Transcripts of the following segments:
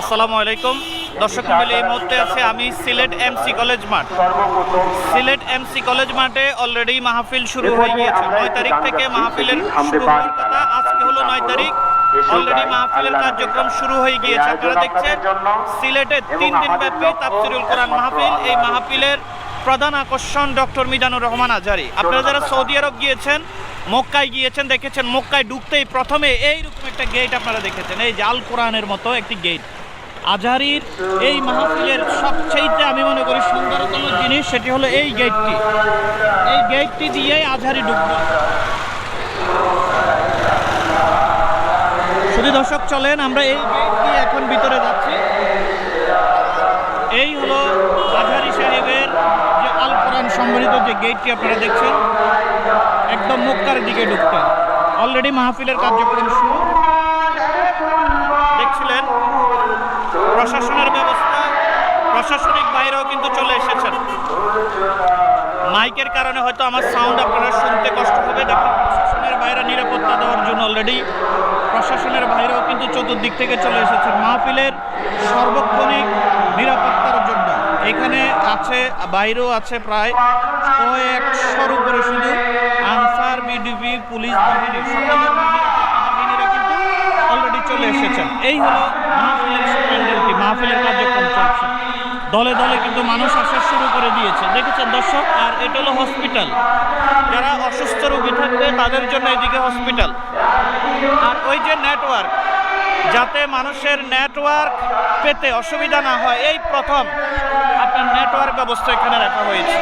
আসসালামু আলাইকুম। দর্শক মন্ডলী এই মুহূর্তে আছে আমি সিলেট এমসি কলেজ মাঠ। সিলেট এমসি কলেজ মাঠে অলরেডি মাহফিল শুরু হয়ে গিয়েছে। নয় তারিখ থেকে মাহফিলের শুরু হওয়ার কথা আজকে হলো নয় তারিখ। অলরেডি মাহফিলের কার্যক্রম শুরু হয়ে গিয়েছে। আপনারা দেখছেন সিলেটে তিন দিন ব্যাপী তাফসিরুল কোরআন মাহফিল এই মাহফিলের প্রধান আকর্ষণ ডক্টর মিজানুর রহমান আজারি। আপনারা যারা সৌদি আরব গিয়েছেন মক্কায় গিয়েছেন দেখেছেন মক্কায় ঢুকতেই প্রথমে এইরকম একটা গেট আপনারা দেখেছেন। এই জাল কোরআনের মতো একটি গেট আজহারির এই মাহফিলের সবচেয়েতে আমি মনে করি সুন্দরতম জিনিস সেটি হলো এই গেটটি এই গেটটি দিয়েই আজহারি ঢুকবে শুধু দর্শক চলেন, আমরা এই গেট দিয়ে এখন ভিতরে যাচ্ছি। এই হলো আজহারি সাহেবের যে আল কোরআন সম্বলিত যে গেটটি আপনারা দেখছেন, একদম মুক্তার দিকে ঢুকতে। অলরেডি মাহফিলের কার্যক্রম শুরু। প্রশাসনের ব্যবস্থা, প্রশাসনিক বাইরেও কিন্তু চলে এসেছেন। মাইকের কারণে হয়তো আমার সাউন্ড আপনারা শুনতে কষ্ট হবে। দেখুন, প্রশাসনের বাইরে নিরাপত্তা দেওয়ার জন্য অলরেডি প্রশাসনের বাইরেও কিন্তু চতুর্দিক থেকে চলে এসেছে। মাহফিলের সর্বক্ষণিক নিরাপত্তার জন্য। এখানে আছে, বাইরেও আছে প্রায় কয়েকশোর উপরে শুধু আনসার, বিডিপি, পুলিশ বাহিনী সকল ধরনের নিরাপত্তা বাহিনীরা কিন্তু অলরেডি চলে এসেছেন। এই হলো মাহফিলের প্যান্ডেলটি মাহফিলের কার্যক্রম চলছে। দলে দলে কিন্তু মানুষ আসা শুরু করে দিয়েছে। দেখেছেন দর্শক, আর এটা হলো হসপিটাল। যারা অসুস্থ রোগী থাকবে, তাদের জন্য এদিকে হসপিটাল। আর ওই যে নেটওয়ার্ক, যাতে মানুষের নেটওয়ার্ক পেতে অসুবিধা না হয়, এই প্রথম আপনার নেটওয়ার্ক ব্যবস্থা এখানে রাখা হয়েছে।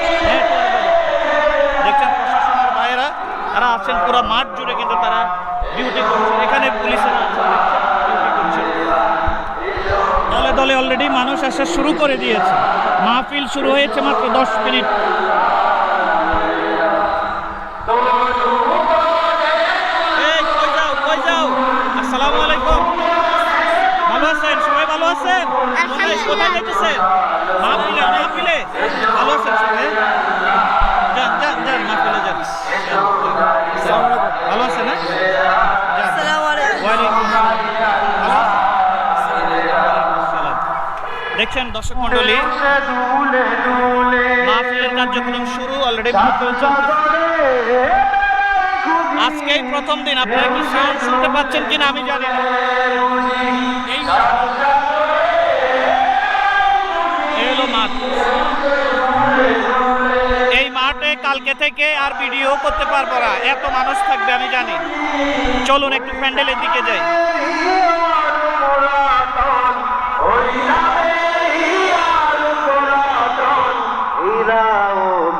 দেখছেন প্রশাসনের ভাইয়েরা, তারা আছেন পুরো মাঠ জুড়ে কিন্তু তারা ডিউটি করছেন এখানে পুলিশেরা দলে দলে অলরেডি মানুষ আসা শুরু করে দিয়েছে মাহফিল শুরু হয়েছে মাত্র দশ মিনিট? আসসালামু আলাইকুম। ভালো আছেন? সবাই ভালো আছেন? কোথায় যাইতেছেন? মাহফিলে, মাহফিলে? দেখছেন দর্শক মন্ডলী মাহফিলের কার্যক্রম শুরু অলরেডি আজকেই প্রথম দিন, আপনারা কি শুনতে পাচ্ছেন কিনা আমি জানি না। এই এই মাঠ। এই মাঠে কালকে থেকে আর ভিডিও করতে পারব না। এত মানুষ থাকবে, আমি জানি। চলুন একটু প্যান্ডেলের দিকে যাই।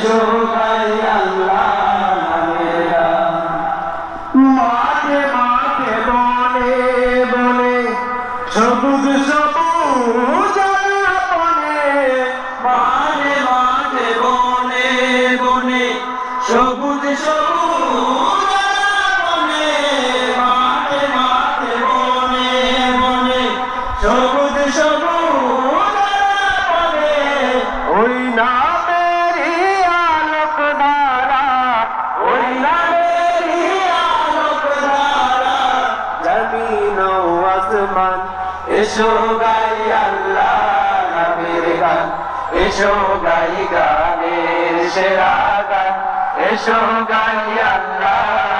এসো এসো গাই গানের সেরা গান এসো গাই আল্লাহ।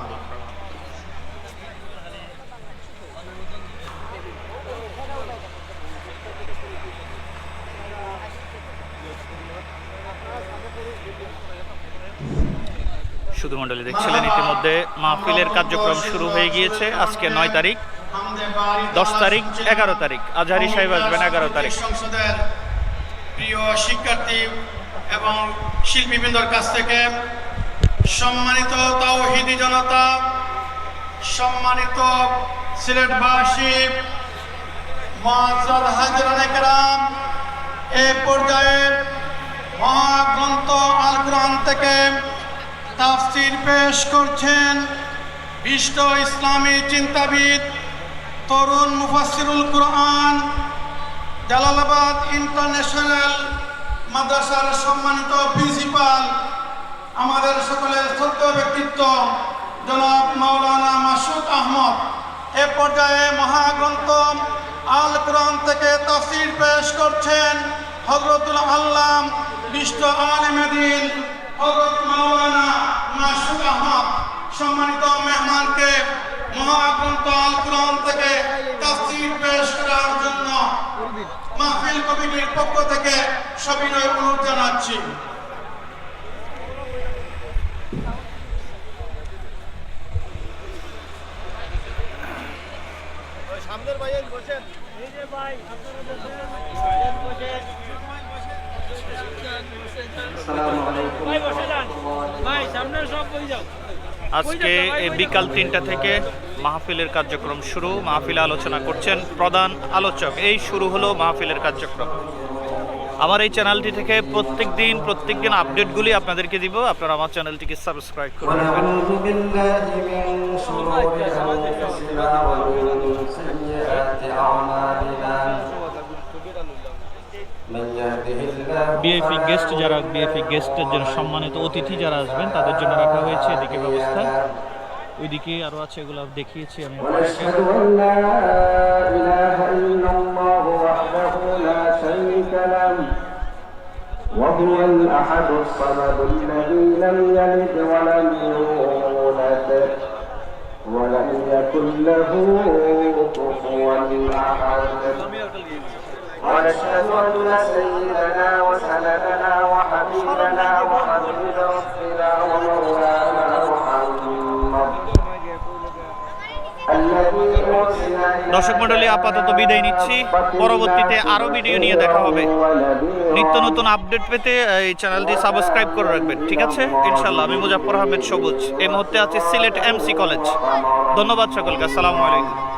মণ্ডলী দেখছিলেন ইতিমধ্যে। মাহফিলের কার্যক্রম শুরু হয়ে গিয়েছে আজকে নয় তারিখ, দশ তারিখ, এগারো তারিখ। আজহারি সাহেব আসবেন এগারো তারিখ। সংসদের প্রিয় শিক্ষার্থী এবং শিল্পীবৃন্দর কাছ থেকে সম্মানিত তাওহিদি জনতা, সম্মানিত সিলেটবাসী মহাজাদ হাজরান একরাম, এ পর্যায়ে মহাগ্রন্থ আল থেকে তাফসির পেশ করছেন বিষ্ট ইসলামী চিন্তাবিদ, তরুণ মুফাসসিরুল কোরআন, জালালাবাদ ইন্টারন্যাশনাল মাদ্রাসার সম্মানিত প্রিন্সিপাল, আমাদের সকলের শ্রদ্ধ ব্যক্তিত্ব, জনাব মাওলানা মাসুদ আহমদ। এ পর্যায়ে মহাগ্রন্থ আল কোরআন থেকে তাফসির পেশ করছেন হজরতুল আল্লাম বিষ্ট আলমেদিন হজরত মাওলানা মাসুদ আহমদ সম্মানিত মেহমানকে মহাগ্রন্থ আল কোরআন থেকে তাফসির পেশ করার জন্য মাহফিল কমিটির পক্ষ থেকে সবিনয় অনুরোধ জানাচ্ছি। আজকে এই বিকাল তিনটা থেকে মাহফিলের কার্যক্রম শুরু। মাহফিলে আলোচনা করছেন প্রধান আলোচক। এই শুরু হলো মাহফিলের কার্যক্রম। আমার এই চ্যানেলটি থেকে প্রত্যেক দিন প্রত্যেক দিন আপডেটগুলি আপনাদেরকে দিব। আপনারা আমার চ্যানেলটিকে সাবস্ক্রাইব করে বিএফি গেস্ট যারা বিএফি গেস্টের জন্য সম্মানিত অতিথি যারা আসবেন, তাদের জন্য রাখা হয়েছে এদিকে ব্যবস্থা। ওইদিকে আরও আছে, এগুলো দেখিয়েছি আমি। ولم يكن له كفوا ونشهد أن سيدنا وسندنا وحبيبنا وحبيب ربنا ومولانا محمد الذي أرسل إلى দর্শক মণ্ডলী আপাতত বিদায় নিচ্ছি পরবর্তীতে আরও ভিডিও নিয়ে দেখা হবে নিত্য নতুন আপডেট পেতে এই চ্যানেলটি সাবস্ক্রাইব করে রাখবেন ঠিক আছে ইনশাল্লাহ আমি মুজাফর আহমেদ সবুজ এই মুহূর্তে আছি সিলেট এমসি কলেজ ধন্যবাদ সকলকে আসসালামু আলাইকুম